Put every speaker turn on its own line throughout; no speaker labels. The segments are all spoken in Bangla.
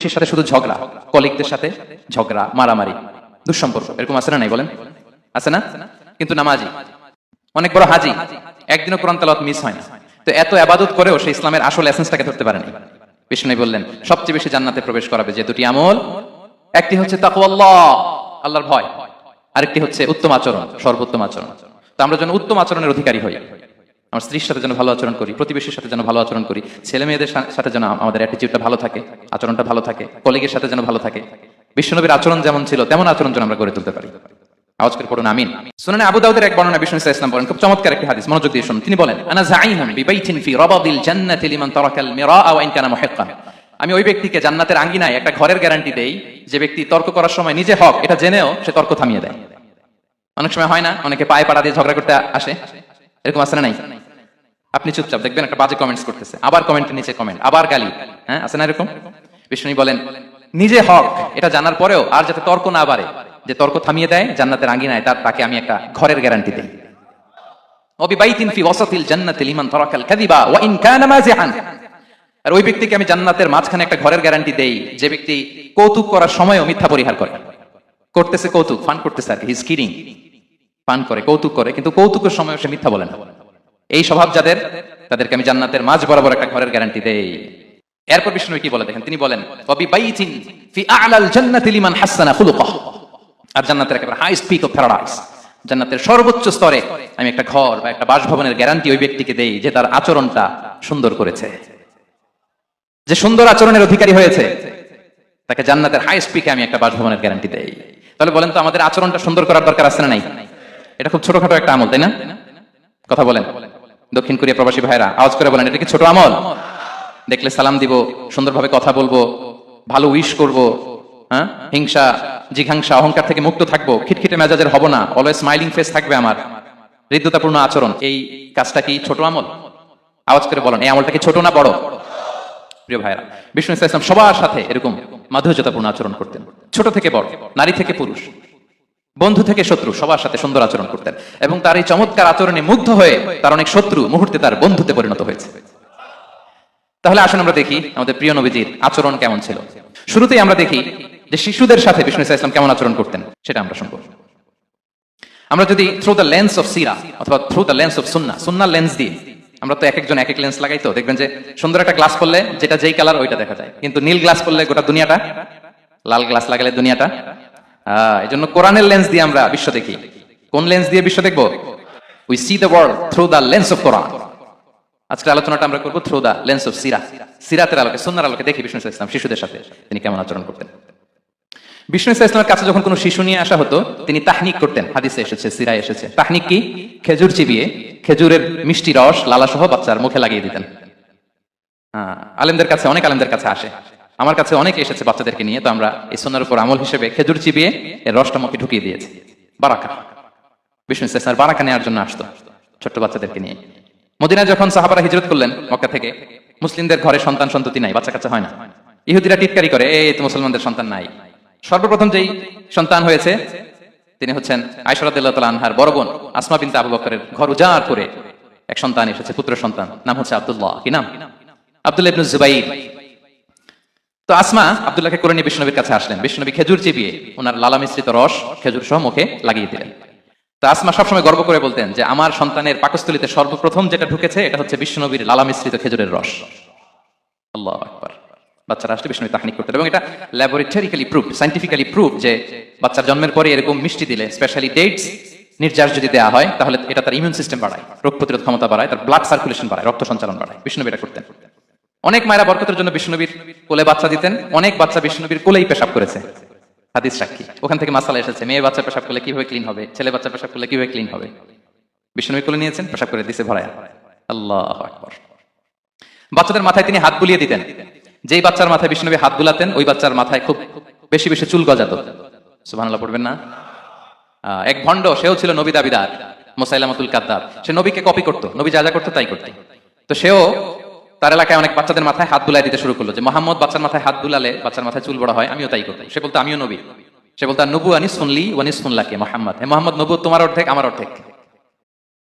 সে সাথে শুধু ঝগড়া, কলিগদের সাথে ঝগড়া, মারামারি, দুঃসম্পর্ক, এরকম আছে না নাই বলেন? আছে না? কিন্তু নামাজি, অনেক বড় হাজি, একদিনও কোরআন তালাওয়াত মিস হয় না। তো এত আবাদত করেও সে ইসলামের আসল এসেন্সটাকে ধরতে পারেনি। বিষ্ণু বললেন, সবচেয়ে বেশি জান্নাতে প্রবেশ করাবে যে দুটি আমল, একটি হচ্ছে তাকওয়াল্লাহ, আল্লাহর ভয়, আরেকটি হচ্ছে উত্তম আচরণ, সর্বোত্তম আচরণ। তো আমরা যেন উত্তম আচরণের অধিকারী হই আমার স্ত্রীর সাথে যেন ভালো আচরণ করি, প্রতিবেশীর সাথে যেন ভালো আচরণ করি, ছেলে মেয়েদের সাথে যেন আমাদের অ্যাটিটিউডটা ভালো থাকে, আচরণটা ভালো থাকে কলিগের সাথে যেন ভালো থাকে। বিশ্বনবীর আচরণ যেমন ছিল, তেমন আচরণ যেন আমরা গড়ে তুলতে পারি। আওয়াজ করে পড়ুন, আমিন। শুনানে আবু দাউদের এক বর্ণনা ইসলাম বলেন, খুব চমৎকার একটি হাদিস, মনোযোগ দিয়ে শুনুন। তিনি বলেন, আনা বিবাইতিন ফি রাবাদিল জান্নাতি লিমান তারাকাল মিরা ওয়া ইন কানা আমি ওই ব্যক্তিকে জান্নাতের আঙ্গিনায় একটা ঘরের গ্যারান্টি দেই, যে ব্যক্তি তর্ক করার সময় নিজে হক, এটা জেনেও সে তর্ক থামিয়ে দেয়। অনেক সময় হয় না, অনেকে পায়ে পাড়া দিয়ে ঝগড়া করতে আসে, এরকম না নাই? আপনি চুপচাপ দেখবেন একটা বাজে কমেন্টস করতেছে। আবার কমেন্টের নিচে কমেন্ট আবার গালি। হ্যাঁ আছে না এরকম? বিষ্ণু বলেন, নিজে হক, এটা জানার পরেও আর যাতে তর্ক না বাড়ে, যে তর্ক থামিয়ে দেয়, জান্নাতের আঙ্গিনায় তার, তাকে আমি একটা ঘরের গ্যারান্টি দেই। কৌতুক করে। কিন্তু কৌতুকের সময় সে মিথ্যা বলে না। এই স্বভাব যাদের, তাদেরকে আমি জান্নাতের মাঝ বরাবর একটা ঘরের গ্যারান্টি দেই। এরপর বিষ্ণু কি বলে দেখেন? তিনি বলেন আর জান্নাতের একেবারে হাই স্পিক অফ প্যারাডাইস জান্নাতের সর্বোচ্চ স্তরে আমি একটা ঘর বা একটা বাসভবনের গ্যারান্টি ওই ব্যক্তিকে দেই যে তার আচরণটা সুন্দর করেছে। যে সুন্দর আচরণের অধিকারী হয়েছে, তাকে জান্নাতের হাই স্পিকে আমি একটা বাসভবনের গ্যারান্টি দেই। তাহলে বলেন তো, আমাদের আচরণটা সুন্দর করার দরকার আছে না নাই? এটা খুব ছোটখাটো একটা আমল, তাই না? কথা বলেন। দক্ষিণ কোরিয়া প্রবাসী ভাইরা আওয়াজ করে বলেন এটা কি ছোট আমল? দেখলে সালাম দিব সুন্দরভাবে কথা বলব ভালো উইশ করব হ্যাঁ? হিংসা জিঘাংসা অহংকার থেকে মুক্ত থাকব খিটখিটে মেজাজের হব না অলওয়েজ স্মাইলিং ফেস থাকবে আমার। হৃদ্যতাপূর্ণ আচরণ এই কাজটা কি ছোট আমল? আওয়াজ করে বলেন এই আমলটা কি ছোট না বড়? প্রিয় ভাইরা বিষ্ণু ইসলাম সবার সাথে এরকম মাধুর্যতাপূর্ণ আচরণ করতেন। ছোট থেকে বড় নারী থেকে পুরুষ। বন্ধু থেকে শত্রু, সবার সাথে সুন্দর আচরণ করতেন। এবং তার এই চমৎকার আচরণে মুগ্ধ হয়ে তার অনেক শত্রু মুহূর্তে তার বন্ধুতে পরিণত হয়েছে। তাহলে আসুন আমরা দেখি আমাদের প্রিয় নবীজির আচরণ কেমন ছিল। শুরুতেই আমরা দেখি যে শিশুদের সাথে বিষ্ণু ইসলাম কেমন আচরণ করতেন, সেটা আমরা শুনব। আমরা যদি থ্রু দ্য লেন্স অফ সিরা অথবা থ্রু দ্য লেন্স অফ সুন্না সুন্না লেন্স দিয়ে, আমরা তো এক একজন এক এক লেন্স লাগাই তো, দেখবেন যে সুন্দর একটা গ্লাস পড়লে যেটা যেই কালার ওইটা দেখা যায়। কিন্তু নীল গ্লাস পড়লে গোটা দুনিয়াটা, লাল গ্লাস লাগালে দুনিয়াটা এই জন্য কোরআনের লেন্স দিয়ে আমরা বিশ্ব দেখি। কোন লেন্স দিয়ে বিশ্ব দেখব? We see the world through the lens of Quran আজকের আলোচনাটা আমরা করব থ্রু দ্য লেন্স অফ সিরা সিরাতের আলোকে সুন্নার আলোকে দেখি বিষ্ণু ইসলাম শিশুদের সাথে। তিনি কেমন আচরণ করতেন? বিষ্ণু ইসা ইসলামের কাছে যখন কোনো শিশু নিয়ে আসা হতো তিনি তাহনিক করতেন। হাদিসে এসেছে সিরা এসেছে। তাহনিক কি? খেজুর চিবিয়ে খেজুরের মিষ্টি রস লালা সহ বাচ্চার মুখে লাগিয়ে দিতেন। হ্যাঁ, আলেমদের কাছে অনেক আলেমদের কাছে আসে। আমার কাছে অনেক এসেছে বাচ্চাদেরকে নিয়ে, তো আমরা এই সোনার উপর আমল হিসেবে খেজুর চিবিয়ে এর রসটা মুখে ঢুকিয়ে দিয়েছি। বারাকা। বিষ্ণু ইসা ইসলাম বারাকা নেওয়ার জন্য আসতো ছোট্ট বাচ্চাদেরকে নিয়ে। মদিনা যখন সাহাবারা হিজরত করলেন মক্কা থেকে, মুসলিমদের ঘরে সন্তান সন্ততি নাই, বাচ্চা কাচ্চা হয় না। ইহুদিরা টিটকারি করে, এই তো মুসলমানদের সন্তান নাই। সর্বপ্রথম যেই সন্তান হয়েছে, তিনি হচ্ছেন আয়সরাদুল্লাহ তালা আনহার বড় বোন আসমা বিনতে আবু বকরের ঘর উজাড় করে এক সন্তান এসেছে, পুত্র সন্তান, নাম হচ্ছে আব্দুল্লাহ। কি নাম? আব্দুল্লাহ ইবনু জুবাইর। তো আসমা আব্দুল্লাহকে করে নিয়ে বিষ্ণবীর কাছে আসলেন। বিষ্ণবী খেজুর চিবিয়ে ওনার লালা মিশ্রিত রস খেজুর সহ মুখে লাগিয়ে দিলেন। তো আসমা সবসময় গর্ব করে বলতেন যে, আমার সন্তানের পাকস্থলিতে সর্বপ্রথম যেটা ঢুকেছে, এটা হচ্ছে বিষ্ণবীর লালা মিশ্রিত খেজুরের রস। আল্লাহ আকবার। বাচ্চারা আসলে বিষ্ণু তাহনিক করতেন এবং এটা ল্যাবরেটরিক্যালি প্রুফ সাইন্টিফিক্যালি প্রুফ যে, বাচ্চার জন্মের পরে এরকম মিষ্টি দিলে স্পেশালি ডেটস নির্যাস যদি দেওয়া হয়, তাহলে এটা তার ইমিউন সিস্টেম বাড়ায়, রোগ প্রতিরোধ ক্ষমতা বাড়ায়, তার ব্লাড সার্কুলেশন বাড়ায়, রক্ত সঞ্চালন বাড়ায়। বিষ্ণু এটা করতেন। অনেক মায়েরা বরকতের জন্য বিষ্ণুবীর কোলে বাচ্চা দিতেন, অনেক বাচ্চা বিষ্ণুবীর কোলেই পেশাব করেছে। হাদিস সাক্ষী। ওখান থেকে মাসালা এসেছে মেয়ে বাচ্চা পেশাব করলে কীভাবে ক্লিন হবে ছেলে বাচ্চা পেশাব করলে কীভাবে ক্লিন হবে? বিষ্ণুবী কোলে নিয়েছেন, পেশাব করে দিছে ভরায়। আল্লাহ বাচ্চাদের মাথায় তিনি হাত বুলিয়ে দিতেন। যেই বাচ্চার মাথায় বিষ্ণুবী হাত বুলাতেন, ওই বাচ্চার মাথায় খুব বেশি বেশি চুল গজাত। সুবহানাল্লাহ, পড়বেন না? এক ভণ্ড, সেও ছিল নবী দাবিদার, মোসাইলামাতুল কাদ্দাব। সে নবীকে কপি করতো, নবী যা যা করতো তাই করতো। তো সেও তার এলাকায় অনেক বাচ্চাদের মাথায় হাত বুলাই দিতে শুরু করল যে মোহাম্মদ বাচ্চার মাথায় হাত বুলালে বাচ্চার মাথায় চুল বড় হয়, আমিও তাই করতাম। সে বলতো, আমিও নবী। সে বলতো নবু আনিস শুনলি ওয়ানিস শুনলাকে মোহাম্মদ? হে মোহাম্মদ, নবু তোমার অর্ধেক, আমার অর্ধেক।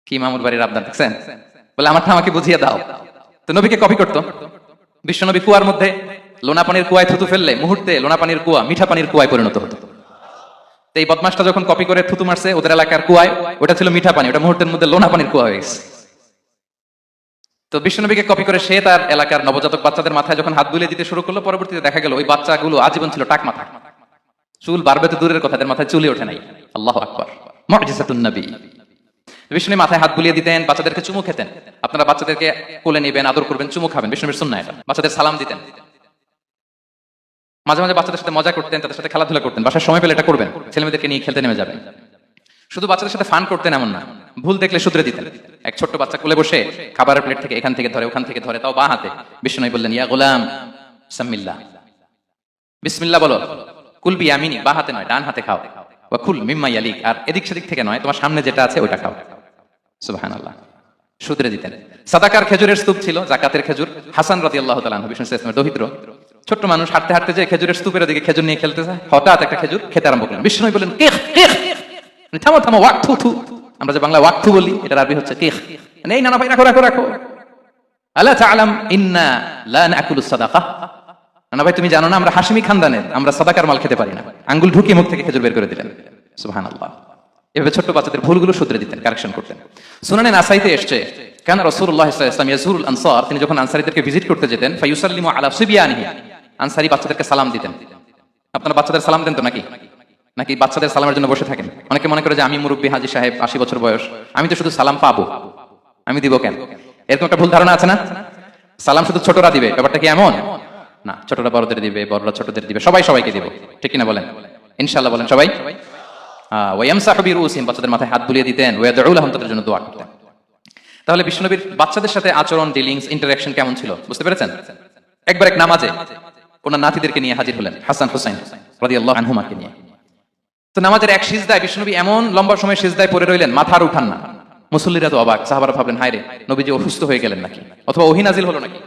কি মামুর বাড়ির আবদার, দেখছেন? বলে, আমারটা আমাকে বুঝিয়ে দাও। তো নবীকে কপি করতো। বিশ্বনবী কুয়ার মধ্যে লোনা পানির কুয়ায় থুতু ফেললে মুহূর্তে লোনা পানির কুয়া মিঠা পানির কুয়ায় পরিণত হতো। এই বদমাসটা যখন কপি করে থুতু মারছে, ওদের এলাকার কুয়ায়, ওটা ছিল মিঠা পানি, ওটা মুহূর্তের মধ্যে লোনা পানির কুয়া হয়ে গেছে। তো বিশ্বনবীকে কপি করে সে তার এলাকার নবজাতক বাচ্চাদের মাথায় যখন হাত বুলিয়ে দিতে শুরু করল, পরবর্তীতে দেখা গেল ওই বাচ্চাগুলো আজীবন ছিল টাক মাথা। চুল বাড়বে তো দূরের কথা মাথায় চুলে ওঠে নাই। আল্লাহ আকবর। মর্জিসাতুন নবী। বিষ্ণু মাথায় হাত বুলিয়ে দিতেন, বাচ্চাদেরকে চুমু খেতেন। আপনারা বাচ্চাদেরকে কোলে নেবেন, আদর করবেন, চুমু খাবেন। বিষ্ণুবীর সুন্না এটা। বাচ্চাদের সালাম দিতেন। মাঝে মাঝে বাচ্চাদের সাথে মজা করতেন, তাদের সাথে খেলাধুলা করতেন। বাসার সময় পেলে এটা করবেন। ছেলেমেয়েদেরকে নিয়ে খেলতে নেমে যাবেন। শুধু বাচ্চাদের সাথে ফান করতেন এমন না। ভুল দেখলে শুধরে দিতেন। এক ছোট্ট বাচ্চা কোলে বসে খাবারের প্লেট থেকে এখান থেকে ধরে, ওখান থেকে ধরে, তাও বা হাতে। বিষ্ণু বললেন, ইয়া গোলাম, সাম্মিল্লা। বিসমিল্লা বলো কুলবি আমিনি বা হাতে নয়, ডান হাতে খাও। বা কুল মিম্মা ইয়ালিক। আর এদিক সেদিক থেকে নয়, তোমার সামনে যেটা আছে ওটা খাও। সুবাহান আল্লাহ শুধরে দিতেন। সাদাকার খেজুরের স্তূপ ছিল, জাকাতের খেজুর। হাসান রাজি আল্লাহ তালান বিষ্ণু ইসলামের দহিত্র ছোট্ট মানুষ হাঁটতে হাঁটতে যে খেজুরের স্তূপের দিকে খেজুর নিয়ে খেলতে হঠাৎ একটা খেজুর খেতে আরম্ভ করলেন। বিষ্ণু বললেন থামো থামো, ওয়াক, থু থু। আমরা যে বাংলা ওয়াক বলি, এটার আরবি হচ্ছে কেহ। মানে এই নানা ভাই, রাখো রাখো রাখো। আল্লাহ ইন্না সাদাকা। না ভাই, তুমি জানো না, আমরা খানদানের, আমরা সাদাকার মাল খেতে পারি না। আঙ্গুল মুখ থেকে খেজুর বের করে দিলেন। এভাবে বাচ্চাদের ভুলগুলো শুধরে দিতেন, কারেকশন করতেন। সুনানে নাসাইতে এসছে, কেন আলাইহি ইয়াজুরুল আনসার তিনি যখন আনসারীদেরকে ভিজিট করতে যেতেন, ফায়ুসাল্লিমু আলা আনসারী বাচ্চাদেরকে সালাম দিতেন। আপনারা বাচ্চাদের সালাম দেন তো নাকি? নাকি বাচ্চাদের সালামের জন্য বসে থাকেন? অনেকে মনে করে যে আমি মুরব্বী হাজি সাহেব, আশি বছর বয়স। আমি তো শুধু সালাম পাবো। আমি দিব কেন? এরকম একটা ভুল ধারণা আছে না? সালাম শুধু ছোটরা দিবে। ব্যাপারটা কি এমন? না, ছোটরা বড়দের দিবে, বড়রা ছোটদের দিবে। সবাই সবাইকে দিব। ঠিক কিনা বলেন? ইনশাল্লাহ বলেন সবাই। বাচ্চাদের মাথায় হাত বুলিয়ে দিতেন। তাদের জন্য দোয়া করতেন। তাহলে বাচ্চাদের সাথে আচরণ ডিলিংস ইন্টারাকশন কেমন ছিল? বুঝতে পেরেছেন? একবার এক নামাজে ওনার নাতিদেরকে নিয়ে হাজির হলেন, হাসান হুসাইন, রাদিয়াল্লাহু আনহুমাকে নিয়ে। তো নামাজের এক সিজদায় বিষ্ণুনবী এমন লম্বা সময় সিজদায় পড়ে রইলেন, মাথার উঠান না। মুসল্লিরা তো অবাক, সাহাবারা ভাবলেন হায় রে নবীজি অসুস্থ হয়ে গেলেন নাকি? অথবা ওহিনাজিল হলো নাকি?